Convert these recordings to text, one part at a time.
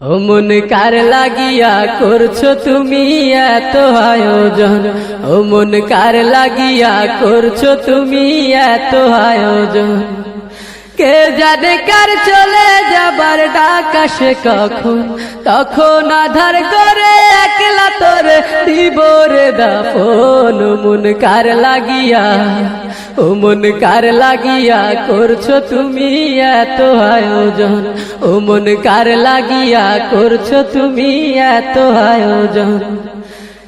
মন কার লাগিয়া করছ তুমি এত আয়োজন? ও মন কার লাগিয়া করছ তুমি এত আয়োজন? কে জানে কার চলে যাবার ডাক আসে কখন? তখন আধার করে একলা তোর দিবরে দাফন। মন কার লাগিয়া ও মন কার লাগিয়া করছ তুমি এত আয়োজন? ও মন কার লাগিয়া করছ তুমি এত আয়োজন?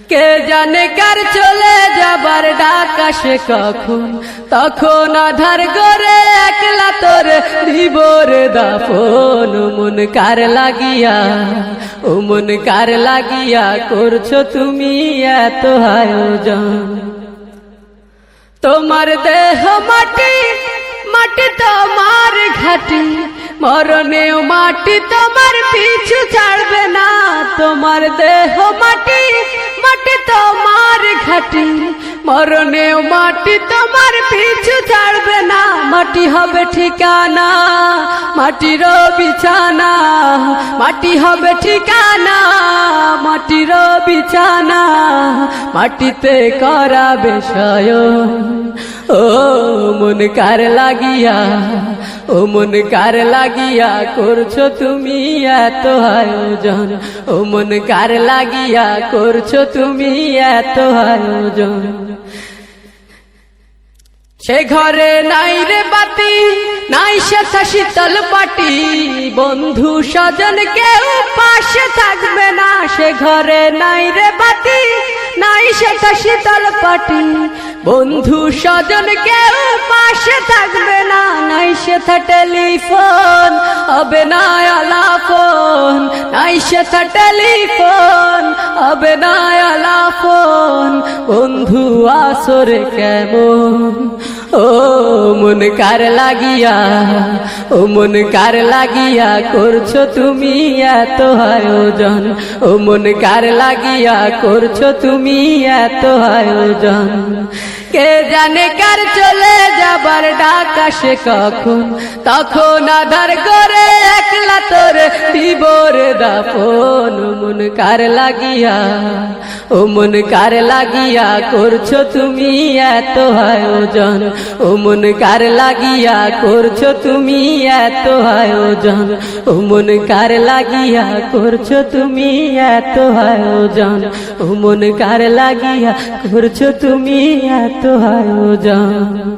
কে জানে কার চলে যাবার ডাক আসে কখন? তখন আধার করে একলা তোর দিবর দাফন। মন কার লাগিয়া, ও মন কার লাগিয়া করছ তুমি এত আয়োজন? তোমার দেহ মাটি মাটি তোমার ঘাটি, মরণেও মাটি তোমার পিছু ছাড়বে না। তোমার দেহ মাটি মাটি তোমার ঘাটি মরণেও মাটি তোমার পিছু ছাড়বে না। মাটি হবে ঠিকানা, মাটির বিছানা। মাটি হবে ঠিকানা, মাটির বিছানা। মাটিতে করা বিষয়। ও মন কার লাগিয়া, ও মন কার লাগিয়া করছ তুমি এত আয়োজন। ও মন কার লাগিয়া করছ তুমি এত আয়োজন। সে ঘরে নাই রে বাতি, নাই সে শীতল পাটি। বন্ধু স্বজন কেউ পাশে থাকবে না, সে ঘরে নাই রে বাতি। নাই সেটা শীতল পাটি। বন্ধু স্বজন কেউ পাশে থাকবে না, নাই সেটা টেলিফোন, হবে না আলাপন। নাই সেটা টেলিফোন, হবে না আলাপন। বন্ধু আসরে কেমন? ও মন কার লাগিয়া, ও মন কার লাগিয়া করছ তুমি এত আয়োজন। ও মন কার লাগিয়া করছ তুমি এত আয়োজন। কে জানে কার চলে যাবার ডাক কখন? তখন আধার করে একলা তোর দিবর দাপন। মন কার লাগিয়া ও মন কার লাগিয়া করছ তুমি এত আয়োজন? ও মন কার লাগিয়া করছ তুমি এত আয়োজন? ও মন কার লাগিয়া করছ তুমি এত আয়োজন? ও মন কার লাগিয়া করছ তুমি এত আয়োজন।